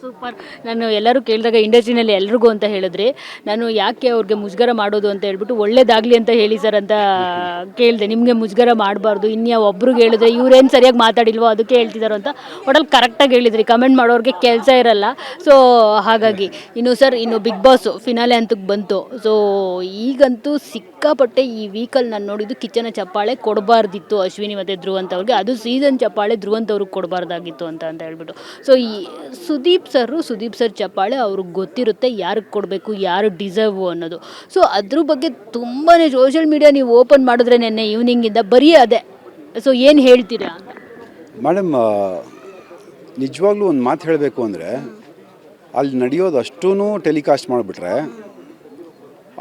Super. ನಾನು ಎಲ್ಲರೂ ಕೇಳಿದಾಗ ಇಂಡಸ್ಟ್ರಿನಲ್ಲಿ ಎಲ್ರಿಗೂ ಅಂತ ಹೇಳಿದ್ರಿ, ನಾನು ಯಾಕೆ ಅವ್ರಿಗೆ ಮುಜುಗರ ಮಾಡೋದು ಅಂತ ಹೇಳ್ಬಿಟ್ಟು ಒಳ್ಳೇದಾಗಲಿ ಅಂತ ಹೇಳಿ ಸರ್ ಅಂತ ಕೇಳಿದೆ. ನಿಮಗೆ ಮುಜುಗರ ಮಾಡಬಾರ್ದು. ಇನ್ಯಾವ ಒಬ್ರಿಗೆ ಹೇಳಿದ್ರೆ ಇವ್ರೇನು ಸರಿಯಾಗಿ ಮಾತಾಡಿಲ್ವೋ ಅದಕ್ಕೆ ಹೇಳ್ತಿದಾರೋ ಅಂತ ಒಟ್ಟಲ್ಲಿ ಕರೆಕ್ಟಾಗಿ ಹೇಳಿದ್ರಿ. ಕಮೆಂಟ್ ಮಾಡೋರಿಗೆ ಕೆಲಸ ಇರಲ್ಲ. ಸೊ, ಹಾಗಾಗಿ ಇನ್ನು ಸರ್, ಇನ್ನು ಬಿಗ್ ಬಾಸ್, ಫಿನಾಲೆ ಅಂತಕ್ಕೆ ಬಂತು. ಸೊ, ಈಗಂತೂ ಸಿಕ್ಕಾಪಟ್ಟೆ ಈ ವೀಕಲ್ ನಾನು ನೋಡಿದ್ದು ಕಿಚ್ಚನ ಚಪ್ಪಾಳೆ ಕೊಡಬಾರ್ದಿತ್ತು ಅಶ್ವಿನಿ ಮತ್ತು ಧ್ರುವಂತ್ ಅವ್ರಿಗೆ. ಅದು ಸೀಸನ್ ಚಪ್ಪಾಳೆ ಧ್ರುವಂತ್ ಅವ್ರಿಗೆ ಕೊಡಬಾರ್ದಾಗಿತ್ತು ಅಂತ ಅಂತ ಹೇಳ್ಬಿಟ್ಟು. ಸೊ ಈ ಸುದೀಪ್ ಸರ್ ಸುದೀಪ್ ಸರ್ ಚಪ್ಪಾಳೆ ಅವ್ರಿಗೆ ಗೊತ್ತಿರುತ್ತೆ ಯಾರಿಗೆ ಕೊಡಬೇಕು, ಯಾರು ಡಿಸರ್ವ್ ಅನ್ನೋದು. ಸೊ ಅದ್ರ ಬಗ್ಗೆ ತುಂಬಾ ಸೋಷಿಯಲ್ ಮೀಡಿಯಾ ನೀವು ಓಪನ್ ಮಾಡಿದ್ರೆ ನೆನ್ನೆ ಈವ್ನಿಂಗಿಂದ ಬರೀ ಅದೇ. ಸೊ ಏನು ಹೇಳ್ತೀರಾ? ಮೇಡಮ್ ನಿಜವಾಗ್ಲೂ ಒಂದು ಮಾತು ಹೇಳಬೇಕು ಅಂದರೆ, ಅಲ್ಲಿ ನಡೆಯೋದು ಅಷ್ಟೂ ಟೆಲಿಕಾಸ್ಟ್ ಮಾಡಿಬಿಟ್ರೆ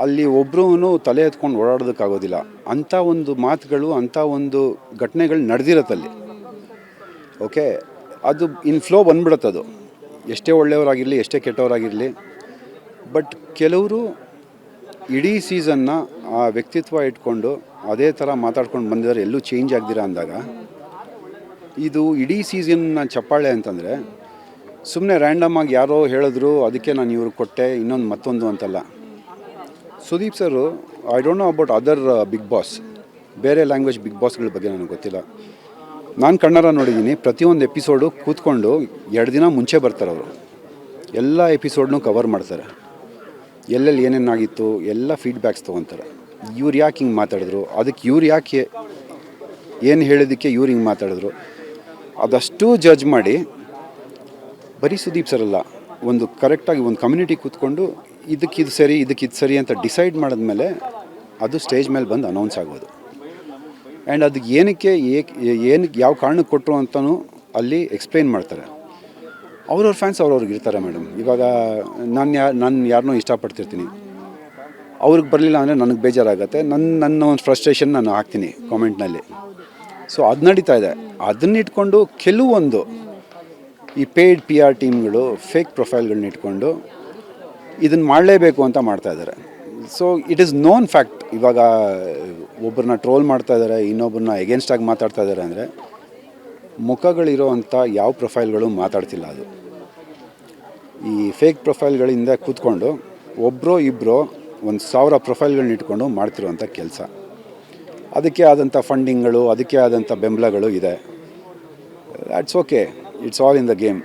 ಅಲ್ಲಿ ಒಬ್ಬರೂ ತಲೆ ಎತ್ಕೊಂಡು ಓಡಾಡೋದಕ್ಕಾಗೋದಿಲ್ಲ. ಅಂಥ ಒಂದು ಮಾತುಗಳು, ಅಂಥ ಒಂದು ಘಟನೆಗಳು ನಡೆದಿರತ್ತಲ್ಲಿ. ಓಕೆ? ಅದು ಇನ್ ಫ್ಲೋ ಅದು ಎಷ್ಟೇ ಒಳ್ಳೆಯವರಾಗಿರಲಿ, ಎಷ್ಟೇ ಕೆಟ್ಟವರಾಗಿರಲಿ. ಬಟ್ ಕೆಲವರು ಇಡೀ ಸೀಸನ್ನ ಆ ವ್ಯಕ್ತಿತ್ವ ಇಟ್ಕೊಂಡು ಅದೇ ಥರ ಮಾತಾಡ್ಕೊಂಡು ಬಂದಿದ್ದಾರೆ, ಎಲ್ಲೂ ಚೇಂಜ್ ಆಗ್ದಿರ ಅಂದಾಗ. ಇದು ಇಡೀ ಸೀಸನ್ನ ಚಪ್ಪಾಳೆ ಅಂತಂದರೆ ಸುಮ್ಮನೆ ರ್ಯಾಂಡಮ್ ಆಗಿ ಯಾರೋ ಹೇಳಿದ್ರು, ಅದಕ್ಕೆ ನಾನು ಇವ್ರಿಗೆ ಕೊಟ್ಟೆ, ಇನ್ನೊಂದು ಮತ್ತೊಂದು ಅಂತಲ್ಲ. Sudeep sir I don't know about other big boss ಬೇರೆ ಲ್ಯಾಂಗ್ವೇಜ್ ಬಿಗ್ ಬಾಸ್ಗಳ ಬಗ್ಗೆ ನನಗೆ ಗೊತ್ತಿಲ್ಲ. ನಾನು ಕಣ್ಣರ ನೋಡಿದ್ದೀನಿ. ಪ್ರತಿಯೊಂದು ಎಪಿಸೋಡು ಕೂತ್ಕೊಂಡು ಎರಡು ದಿನ ಮುಂಚೆ ಬರ್ತಾರೆ ಅವರು. ಎಲ್ಲ ಎಪಿಸೋಡ್ನು ಕವರ್ ಮಾಡ್ತಾರೆ. ಎಲ್ಲೆಲ್ಲಿ ಏನೇನಾಗಿತ್ತು ಎಲ್ಲ ಫೀಡ್ಬ್ಯಾಕ್ಸ್ ತೊಗೊತಾರೆ. ಇವ್ರು ಯಾಕೆ ಹಿಂಗೆ ಮಾತಾಡಿದ್ರು, ಅದಕ್ಕೆ ಇವ್ರು ಯಾಕೆ ಏನು ಹೇಳಿದ್ದಕ್ಕೆ ಇವ್ರು ಹಿಂಗೆ ಮಾತಾಡಿದ್ರು, ಅದಷ್ಟು ಜಡ್ಜ್ ಮಾಡಿ, ಬರೀ ಸುದೀಪ್ ಸರ್ ಅಲ್ಲ, ಒಂದು ಕರೆಕ್ಟಾಗಿ ಒಂದು ಕಮ್ಯುನಿಟಿ ಕೂತ್ಕೊಂಡು ಇದಕ್ಕೆ ಇದು ಸರಿ ಇದಕ್ಕೆ ಇದು ಸರಿ ಅಂತ ಡಿಸೈಡ್ ಮಾಡಿದ್ಮೇಲೆ ಅದು ಸ್ಟೇಜ್ ಮೇಲೆ ಬಂದು ಅನೌನ್ಸ್ ಆಗೋದು. ಆ್ಯಂಡ್ ಅದಕ್ಕೆ ಏನಕ್ಕೆ ಏನಕ್ಕೆ, ಯಾವ ಕಾರಣಕ್ಕೆ ಕೊಟ್ಟರು ಅಂತಲೂ ಅಲ್ಲಿ ಎಕ್ಸ್ಪ್ಲೈನ್ ಮಾಡ್ತಾರೆ. ಅವ್ರವ್ರ ಫ್ಯಾನ್ಸ್ ಅವ್ರವ್ರಿಗೆ ಇರ್ತಾರೆ ಮೇಡಮ್ ಇವಾಗ ನಾನು ಯಾ, ನಾನು ಯಾರನ್ನೋ ಇಷ್ಟಪಡ್ತಿರ್ತೀನಿ. ಅವ್ರಿಗೆ ಬರಲಿಲ್ಲ ಅಂದರೆ ನನಗೆ ಬೇಜಾರಾಗುತ್ತೆ. ನನ್ನ ನನ್ನ ಒಂದು ಫ್ರಸ್ಟ್ರೇಷನ್ ನಾನು ಹಾಕ್ತೀನಿ ಕಾಮೆಂಟ್ನಲ್ಲಿ ಸೊ ಅದು ನಡೀತಾ ಇದೆ. ಅದನ್ನ ಇಟ್ಕೊಂಡು ಕೆಲವೊಂದು ಈ ಪೇಯ್ಡ್ ಪಿ ಆರ್ ಟೀಮ್ಗಳು ಫೇಕ್ ಪ್ರೊಫೈಲ್ಗಳನ್ನ ಇಟ್ಕೊಂಡು ಇದನ್ನು ಮಾಡಲೇಬೇಕು ಅಂತ ಮಾಡ್ತಾ ಇದ್ದಾರೆ so it is known fact ಇವಾಗ ಒಬ್ಬರನ್ನ ಟ್ರೋಲ್ ಮಾಡ್ತಾ ಇದ್ದಾರೆ ಇನ್ನೊಬ್ಬರನ್ನ ಎಗೇನ್ಸ್ಟಾಗಿ ಮಾತಾಡ್ತಾ ಇದ್ದಾರೆ ಅಂದರೆ ಮುಖಗಳಿರೋವಂಥ ಯಾವ ಪ್ರೊಫೈಲ್ಗಳು ಮಾತಾಡ್ತಿಲ್ಲ ಅದು. ಈ ಫೇಕ್ ಪ್ರೊಫೈಲ್ಗಳಿಂದ ಕೂತ್ಕೊಂಡು ಒಬ್ಬರೋ ಇಬ್ಬರೋ ಒಂದು ಸಾವಿರ ಪ್ರೊಫೈಲ್ಗಳನ್ನ ಇಟ್ಕೊಂಡು ಮಾಡ್ತಿರುವಂಥ ಕೆಲಸ. ಅದಕ್ಕೆ ಆದಂಥ ಫಂಡಿಂಗ್ಗಳು ಅದಕ್ಕೆ ಆದಂಥ ಬೆಂಬಲಗಳು ಇದೆ. That's okay it's all in the game